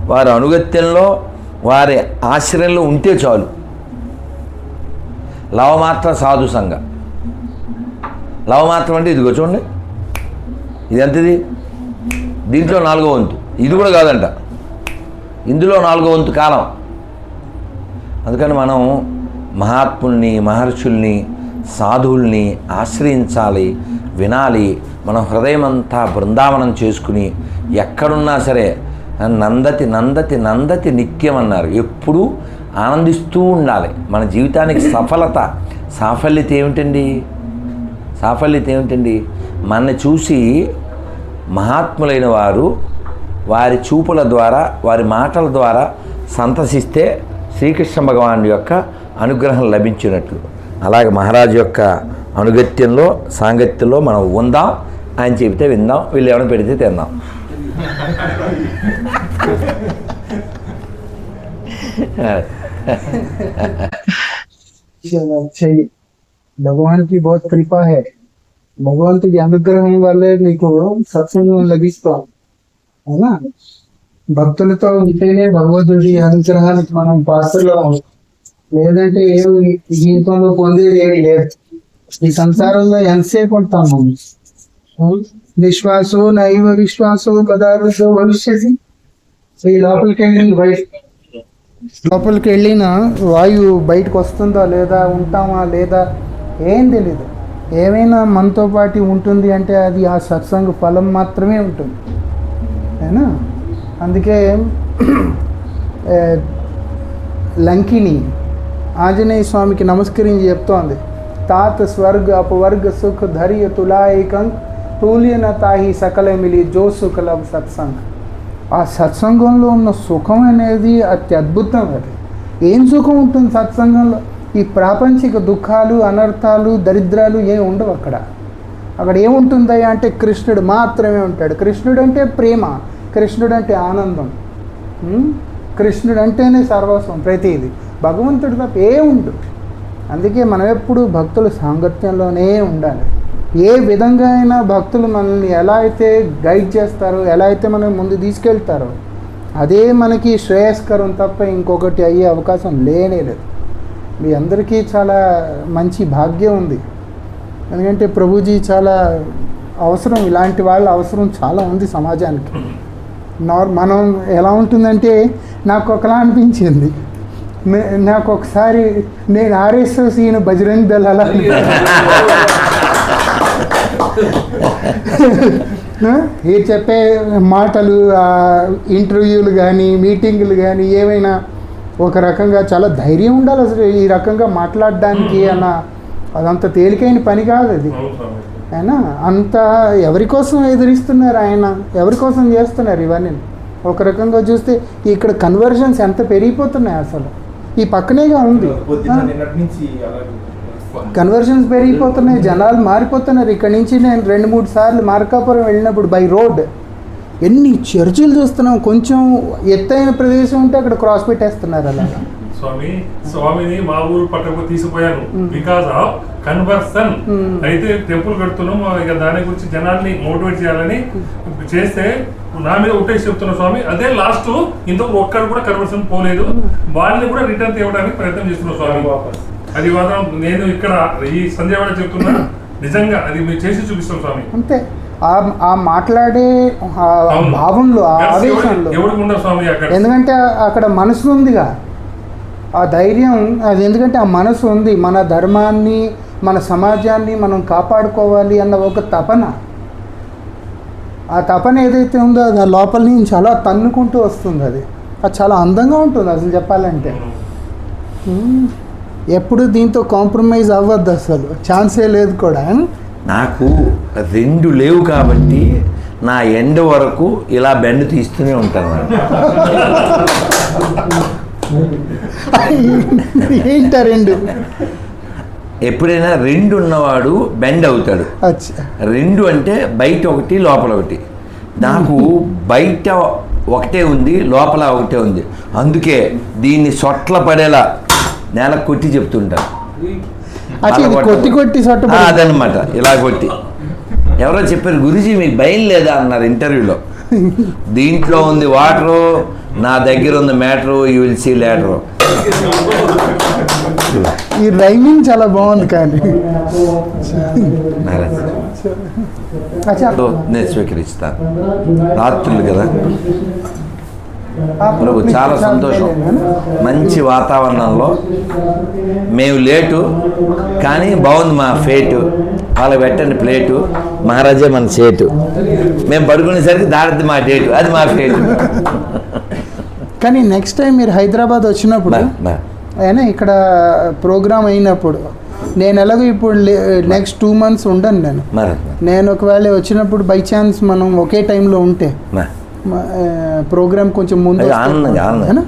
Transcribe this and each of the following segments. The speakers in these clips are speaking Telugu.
వారి అనుగత్యంలో వారి ఆశ్రయంలో ఉంటే చాలు. లవమాత్ర సాధు సంఘ. లవమాత్రం అంటే ఇదిగో చూడండి. ఇది ఎంతది దీంట్లో నాలుగో వంతు. ఇది కూడా కాదంట. ఇందులో నాలుగో వంతు కాలం. అందుకని మనం మహాత్ముల్ని మహర్షుల్ని సాధువుల్ని ఆశ్రయించాలి వినాలి. మన హృదయం అంతా బృందావనం చేసుకుని ఎక్కడున్నా సరే నందతి నందతి నందతి నిత్యం అన్నారు. ఎప్పుడూ ఆనందిస్తూ ఉండాలి. మన జీవితానికి సఫలత సాఫల్యత ఏమిటండి? సాఫల్యత ఏమిటండి? మనని చూసి మహాత్ములైన వారు వారి చూపుల ద్వారా వారి మాటల ద్వారా సంతసిస్తే శ్రీకృష్ణ భగవాన్ యొక్క అనుగ్రహం లభించినట్లు. అలాగే మహారాజు యొక్క అనుగత్యంలో సాంగత్యంలో మనం ఉందాం ఆయన చెబితే విందాం వీళ్ళు ఏమైనా పెడితే తిందాం. चाहिए భగవాన్ కి बहुत కృప है భగవంతుడి అనుగ్రహం వల్లే నీకు సత్సంగం లభిస్తాం అవునా భక్తులతో ఉంటేనే భగవంతుడి అనుగ్రహానికి మనం పాత్రలో లేదంటే ఏమి ఈ జీవితంలో పొందేది ఏమి లేదు ఈ సంసారంలో ఎంతసేపు ఉంటాం మనం విశ్వాసో నైవ విశ్వాసో పదార్థో భవిష్యతి ఈ లోపలికి వెళ్ళి లోపలికి వెళ్ళిన వాయువు బయటకు వస్తుందా లేదా ఉంటామా లేదా ఏం తెలీదు. ఏమైనా మనతో పాటు ఉంటుంది అంటే అది ఆ సత్సంగ ఫలం మాత్రమే ఉంటుంది. అయినా? అందుకే లంకిని ఆంజనేయ స్వామికి నమస్కరించి చెప్తోంది. తాత స్వర్గ అపవర్గ సుఖ ధైర్య తులాయికం తూలిన తాహి సకల మిలి జో సుఖలభ సత్సంగ్. ఆ సత్సంగంలో ఉన్న సుఖం అనేది అత్యద్భుతం అది. ఏం సుఖం ఉంటుంది సత్సంగంలో? ఈ ప్రాపంచిక దుఃఖాలు అనర్థాలు దరిద్రాలు ఏం ఉండవు అక్కడ. అక్కడ ఏముంటుందయ్యా అంటే కృష్ణుడు మాత్రమే ఉంటాడు. కృష్ణుడు అంటే ప్రేమ కృష్ణుడు అంటే ఆనందం. కృష్ణుడు అంటేనే సర్వస్వం ప్రతిది. భగవంతుడు తప్ప ఏ ఉండు అందుకే మనం ఎప్పుడు భక్తుల సాంగత్యంలోనే ఉండాలి. ఏ విధంగా అయినా భక్తులు మనల్ని ఎలా అయితే గైడ్ చేస్తారో ఎలా అయితే మనం ముందు తీసుకెళ్తారో అదే మనకి శ్రేయస్కరం తప్ప ఇంకొకటి అయ్యే అవకాశం లేనే లేదు. మీ అందరికీ చాలా మంచి భాగ్యం ఉంది. ఎందుకంటే ప్రభుజీ చాలా అవసరం ఇలాంటి వాళ్ళ అవసరం చాలా ఉంది సమాజానికి. నార్ మనం ఎలా ఉంటుందంటే నాకు ఒకలా అనిపించింది. నాకు ఒకసారి నేను ఆర్ఎస్ఎస్ ఈయన బజరంగ్ దళాల ఏ చెప్పే మాటలు ఇంటర్వ్యూలు కానీ మీటింగులు కానీ ఏమైనా ఒక రకంగా చాలా ధైర్యం ఉండాలి అసలు ఈ రకంగా మాట్లాడడానికి అన్న అదంత తేలికైన పని కాదు అది. ఆయన అంత ఎవరి కోసం ఎదురిస్తున్నారు ఆయన? ఎవరి కోసం చేస్తున్నారు ఇవన్నీ? ఒక రకంగా చూస్తే ఇక్కడ కన్వర్షన్స్ ఎంత పెరిగిపోతున్నాయి అసలు? ఈ పక్కనేగా ఉంది. అలాగే కన్వర్షన్స్ పెరిగిపోతున్నాయి జనాలు మారిపోతున్నారు. ఇక్కడ నుంచి నేను రెండు మూడు సార్లు మార్కాపురం వెళ్ళినప్పుడు బై రోడ్ ఎన్ని చర్చిలు చూస్తున్నాం. కొంచెం ఎత్తైన ప్రదేశం ఉంటే అక్కడ క్రాస్ పెట్టేస్తున్నారు అలా స్వామి స్వామిని మా ఊరు పట్టకు తీసుకుపోయాను. మ్మ్. Because of conversion. అయితే టెంపుల్ కడుతున్నాం. ఇక దాని గురించి జనాల్ని మోటివేట్ చేయాలని చేస్తే నా మీద ఒకటేసి చెప్తున్నా స్వామి. అదే లాస్ట్ ఇంతకు ఒక్కడు కూడా కన్వర్షన్ పోలేదు. వాళ్ళని కూడా రిటర్న్ తేవడానికి ప్రయత్నం చేస్తున్నా స్వామి. వాపస్. అది మాత్రం నేను ఇక్కడ ఈ సంజయ్ వాడ చెప్తున్నా నిజంగా అది మీరు చేసి చూపిస్తాం స్వామి. అంతే. ఆ మాట్లాడే. భావంలో ఆ ఆవేశంలో. ఎందుకంటే అక్కడ మనసు ఉందిగా. ఆ ధైర్యం అది ఎందుకంటే ఆ మనసు ఉంది. మన ధర్మాన్ని మన సమాజాన్ని మనం కాపాడుకోవాలి అన్న ఒక తపన. ఆ తపన ఏదైతే ఉందో అది ఆ లోపల నుంచి చాలా తన్నుకుంటూ వస్తుంది అది. అది చాలా అందంగా ఉంటుంది అసలు చెప్పాలంటే. ఎప్పుడు దీంతో కాంప్రమైజ్ అవ్వద్దు అసలు. ఛాన్సే లేదు కూడా నాకు రెండు లేవు కాబట్టి నా ఎండ్ వరకు ఇలా బెండ్ తీస్తూనే ఉంటాను. ఏంట రెండు? ఎప్పుడైనా రెండు ఉన్నవాడు బెండ్ అవుతాడు. రెండు అంటే బయట ఒకటి లోపల ఒకటి. నాకు బయట ఒకటే ఉంది లోపల ఒకటే ఉంది. అందుకే దీన్ని సొట్ల పడేలా నేల కొట్టి ఇది కొట్టి కొట్టి అదనమాట ఇలా కొట్టి. ఎవరో చెప్పారు గురుజీ మీకు భయం లేదా? అన్నారు ఇంటర్వ్యూలో. దీంట్లో ఉంది వాటరు నా దగ్గర ఉంది matter you will see later ఈ రైమింగ్ చాలా బాగుంది కానీ. నేను స్వీకరిస్తాను. రాత్రులు కదా. ప్రభు చాలా సంతోషం. మంచి వాతావరణంలో మేము లేటు కానీ బాగుంది మా ఫేటు. వాళ్ళు పెట్టండి ప్లేటు మహారాజే మన సేటు మేము పడుకునేసరికి దారిద్ది మా డేటు అది మా ఫేటు. కానీ నెక్స్ట్ టైం మీరు హైదరాబాద్ వచ్చినప్పుడు అయినా ఇక్కడ ప్రోగ్రామ్ అయినప్పుడు నేను ఎలాగో ఇప్పుడు నెక్స్ట్ టూ మంత్స్ ఉండను నేను. నేను ఒకవేళ వచ్చినప్పుడు బై ఛాన్స్ మనం ఒకే టైంలో ఉంటే ప్రోగ్రామ్ కొంచెం ముందు ఆనందంగా? ఆనందంగా.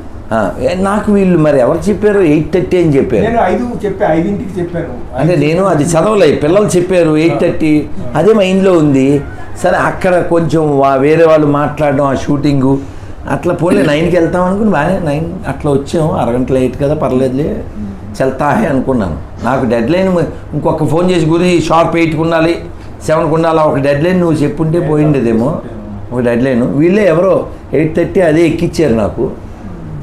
నాకు వీళ్ళు మరి ఎవరు చెప్పారు? ఎయిట్ థర్టీ అని చెప్పారు. నేను ఐదు చెప్పా ఐదింటికి చెప్పాను. అంటే నేను అది చదవలే పిల్లలు చెప్పారు ఎయిట్ థర్టీ. అదే మైండ్లో ఉంది. సరే అక్కడ కొంచెం వా- వేరే వాళ్ళు మాట్లాడడం ఆ షూటింగు అట్లా పోలే నైన్కి వెళ్తాం అనుకుని బాగానే నైన్ అట్లా వచ్చాము. అరగంట లేట్ కదా పర్లేదులే. చెల్తాహే అనుకున్నాను. నాకు డెడ్ లైన్ ఇంకొక ఫోన్ చేసి గురి షార్ప్ ఎయిట్కి ఉండాలి సెవెన్కి ఉండాలి ఒక డెడ్ లైన్ నువ్వు చెప్పుంటే పోయిండేదేమో. ఒక డెడ్ లైన్ వీళ్ళే ఎవరో ఎయిట్ థర్టీ అదే ఎక్కిచ్చారు నాకు.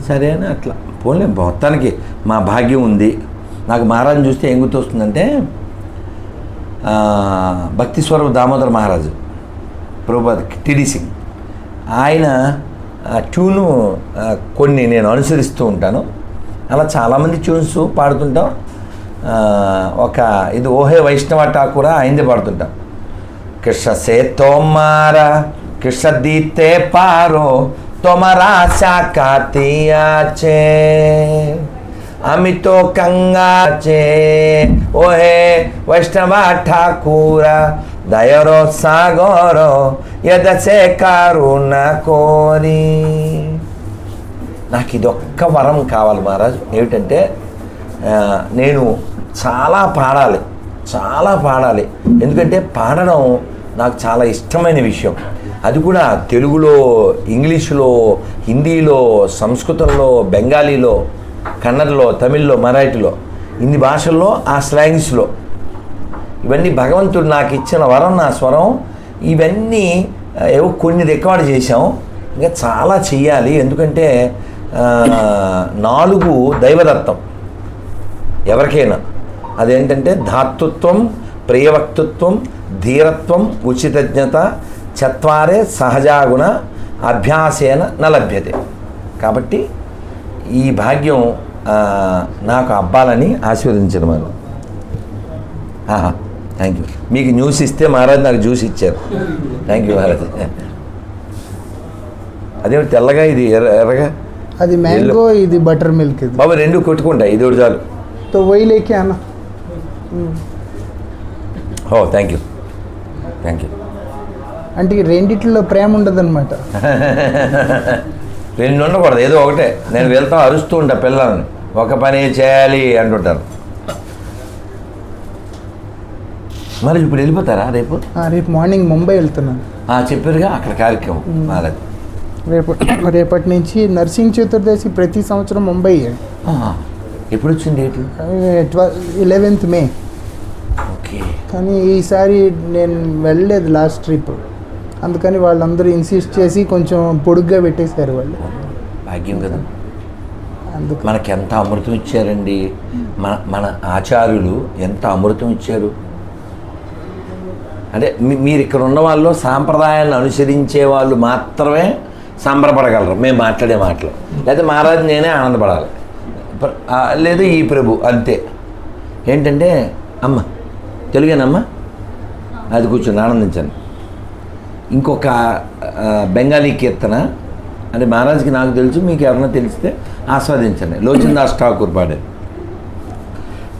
సరే అని అట్లా. పోలే మొత్తానికి మా భాగ్యం ఉంది. నాకు మహారాజుని చూస్తే ఏం గుర్తొస్తుందంటే భక్తి స్వరూప్ దామోదర్ మహారాజు ప్రభుపాద్ టిడి సింగ్. ఆయన ట్యూను కొన్ని నేను అనుసరిస్తూ ఉంటాను. అలా చాలామంది ట్యూన్స్ పాడుతుంటాం. ఒక ఇది ఓహే వైష్ణవ ఠాకూర ఆయనది పాడుతుంటాం. కృష్ణ సే తోమార కృష్ణ దీతే పారో తోమరా শাকাতিয়াছে আমি তো কাঙ্গাছে ওহে বৈষ্ণবা ঠাকুরা দয়র সাগর ఎదసే కరుణ కోరి నాకు ఇది ఒక్క వరం కావాలి మహారాజ్ ఏమిటంటే ఆ, నేను చాలా పాడాలి చాలా పాడాలి ఎందుకంటే పాడడం నాకు చాలా ఇష్టమైన విషయం అది కూడా తెలుగులో ఇంగ్లీషులో హిందీలో సంస్కృతంలో బెంగాలీలో కన్నడలో తమిళ్ళో మరాఠీలో ఇన్ని భాషల్లో ఆ స్లాంగ్స్లో. ఇవన్నీ భగవంతుడు నాకు ఇచ్చిన వరం నా స్వరం. ఇవన్నీ ఏవో కొన్ని రికార్డ్ చేశాం. ఇంకా చాలా చెయ్యాలి. ఎందుకంటే నాలుగు దైవదత్తం. ఎవరికైనా. అదేంటంటే ధాతృత్వం ప్రియవక్తృత్వం ధీరత్వం ఉచితజ్ఞత చత్వారే సహజాగుణ అభ్యాసేన నలభ్యతే కాబట్టి ఈ భాగ్యం నాకు అబ్బాలని ఆశీర్వదించడం ఆహా థ్యాంక్ యూ మీకు న్యూస్ ఇస్తే మహారాజ్ నాకు జ్యూస్ ఇచ్చారు. Thank you Maharaj. అదే తెల్లగా ఇది ఎర్ర ఎర్రగా? అది మ్యాంగో ఇది బటర్ మిల్క్ బాబు రెండు కొట్టుకుంటా ఇది ఒకటి చాలు. తో వై అన్న. ఓ థ్యాంక్ యూ థ్యాంక్ యూ అంటే రెండిట్లో ప్రేమ ఉండదన్నమాట. రెండు ఉండకూడదు ఏదో ఒకటే. నేను వెళ్తా అరుస్తూ ఉంటా పిల్లల్ని. ఒక పని చేయాలి అంటుంటారు. మరి ఇప్పుడు వెళ్ళిపోతారా రేపు? ఆ, రేపు మార్నింగ్ ముంబై వెళ్తున్నాను. ఆ, చెప్పారుగా అక్కడ కార్యక్రమం. మహారాజ్ రేపు రేపటి నుంచి నర్సింగ్ చతుర్దశి ప్రతి సంవత్సరం ముంబై. ఎప్పుడు వచ్చింది date? Twelve eleventh May. Okay. కానీ ఈసారి నేను వెళ్ళలేదు లాస్ట్ ట్రిప్. అందుకని వాళ్ళందరూ ఇన్సిస్ట్ చేసి కొంచెం పొడుగ్గా పెట్టేశారు వాళ్ళు. భాగ్యం కదా. అందుకు మనకి ఎంత అమృతం ఇచ్చారండి? మన మన ఆచార్యులు ఎంత అమృతం ఇచ్చారు? అంటే మీరు ఇక్కడ ఉన్న వాళ్ళు సాంప్రదాయాలను అనుసరించే వాళ్ళు మాత్రమే సంబరపడగలరు. మేము మాట్లాడే మాటలు. లేదా మహారాజు నేనే ఆనందపడాలి. లేదా ఈ ప్రభు అంతే. ఏంటంటే అమ్మ తెలుగేనమ్మా? అది కూర్చొని ఆనందించండి. ఇంకొక బెంగాలీ కీర్తన. అంటే మహారాజ్కి నాకు తెలుసు మీకు ఎవరన్నా తెలిస్తే ఆస్వాదించండి. లోచన్ దాస్ ఠాకూర్ పాడే.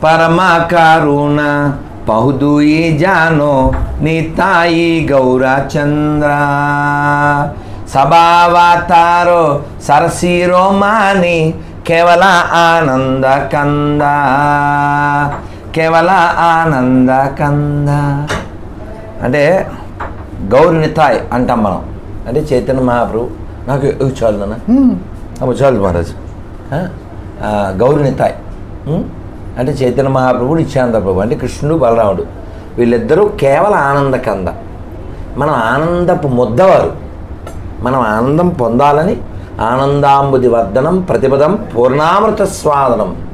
పరమ కారుణ పహుదూయి జానో నితాయి గౌరచంద్ర సభావతారో సరసిరోమాని కేవల ఆనంద కంద. కేవల ఆనంద కంద. అంటే గౌరి నితాయ్ అంటాం మనం. అంటే చైతన్య మహాప్రభు. నాకు "ఏ, చాలు నాన్న. అమ్మ చాలు మహారాజ్. ఆ? ఆ, గౌరి నితాయ్ ఉం? అంటే చైతన్య మహాప్రభుడు నిత్యానంద ప్రభు. అంటే కృష్ణుడు బలరాముడు. వీళ్ళిద్దరూ కేవలం ఆనంద కంద. మనం ఆనందపు ముద్దవారు. మనం ఆనందం పొందాలని ఆనందాంబుది వర్ధనం ప్రతిపదం పూర్ణామృత స్వాదనం.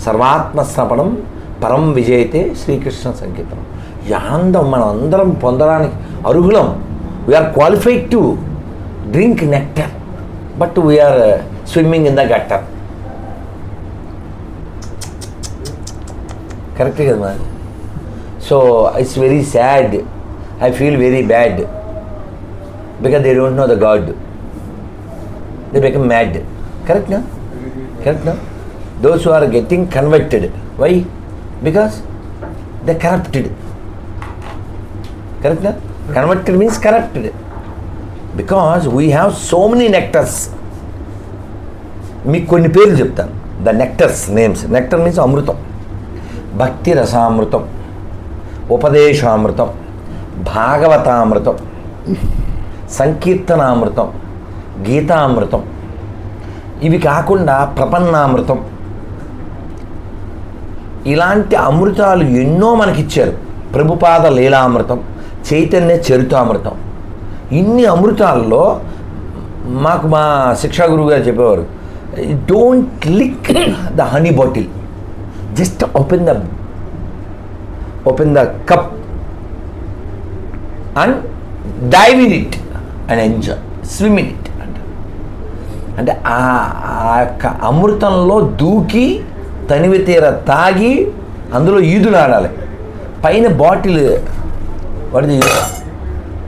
సర్వాత్మ శ్రవణం పరం విజయతే శ్రీకృష్ణ సంగీతం ఈ ఆనందం మనం అందరం పొందడానికి Arugulam, we are qualified to drink nectar, but we are uh, swimming in the gutter. Correct, man? So it's very sad. I feel very bad because they don't know the God. They become mad. Correct, no? Those who are getting converted. Why? Because they corrupted. Correct. Converted means corrupted because we have so many nectars మీకు కొన్ని పేర్లు చెప్తాను. The nectars names nectar means అమృతం. భక్తి రసామృతం. ఉపదేశామృతం. భాగవతామృతం. సంకీర్తనామృతం. గీతామృతం. ఇవి కాకుండా ప్రపన్నామృతం. ఇలాంటి అమృతాలు ఎన్నో మనకిచ్చారు. ప్రభుపాద లీలామృతం. చైతన్య చరితామృతం. ఇన్ని అమృతాల్లో మాకు మా శిక్షా గురువు గారు చెప్పేవారు don't lick the honey bottle just open the open the cup and dive in it and enjoy swim in it అంట. అంటే ఆ ఆ యొక్క అమృతంలో దూకి తనివి తీర తాగి అందులో ఈదులాడాలి. పైన bottle what the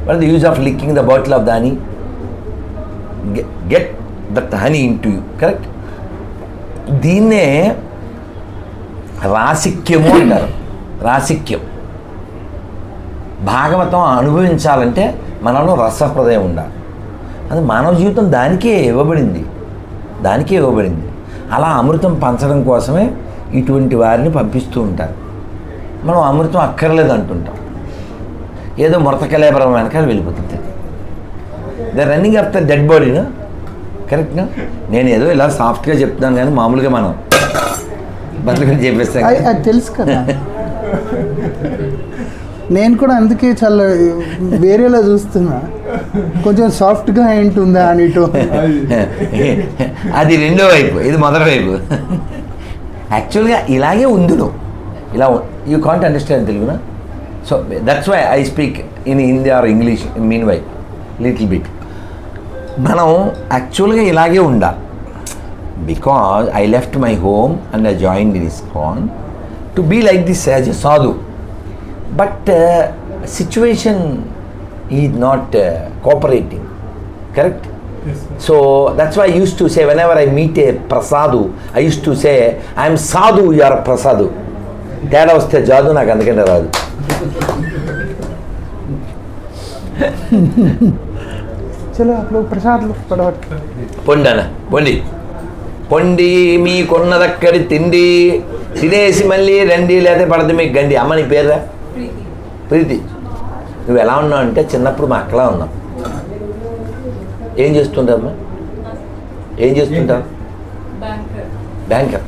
what the use of licking the bottle of దాని get that honey into you correct దీన్నే రాసిక్యము అంటారు. రాసిక్యం. భాగవతం అనుభవించాలంటే మనలో రసహృదయం ఉండాలి. అది మానవ జీవితం దానికే ఇవ్వబడింది. దానికే ఇవ్వబడింది. అలా అమృతం పంచడం కోసమే ఇటువంటి వారిని పంపిస్తూ ఉంటారు. మనం అమృతం అక్కర్లేదు అంటుంటాం. ఏదో మృతకలేబరం వెనకాల వెళ్ళిపోతుంది. The running of the dead బాడీనా కరెక్ట్నా నేను ఏదో ఇలా సాఫ్ట్గా చెప్తున్నాను కానీ మామూలుగా మనం బతుకుని చెప్పేస్తాం అది కదా. అది తెలుసు కదా. నేను కూడా అందుకే చాలా వేరేలా చూస్తున్నా. కొంచెం సాఫ్ట్గా ఏంటుందా అని అది రెండో వైపు ఇది మొదటి వైపు. యాక్చువల్గా ఇలాగే ఉందును ఇలా you can't understand తెలుగునా? So that's why I speak in Hindi or English in mean why little bit మనం యాక్చువల్గా ఇలాగే ఉండాలి because I left my home and I join this con to be like this as a sadhu but situation is not cooperating correct why I used to say whenever I meet a prasadu, I used to say, I'm sadhu, you are a prasadu. తేడా వస్తే జాదు నాకు అందుకనే రాదు చలో అప్పుడు ప్రసాద్ పడవట్ పొండి అన్న పొండి. పొండి మీకున్నదక్కడి తిండి. తినేసి మళ్ళీ రండి లేదా పడదు మీకు గండి. అమ్మ నీ పేరురా? ప్రీతి. నువ్వు ఎలా ఉన్నావు అంటే చిన్నప్పుడు మా అక్కలా ఉన్నావు ఏం చేస్తుంటావమ్మా ఏం చేస్తుంటావు? Banker banker.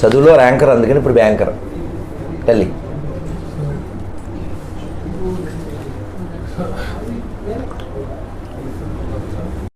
చదువులో ర్యాంకర్ అందుకని ఇప్పుడు బ్యాంకర్. తల్లి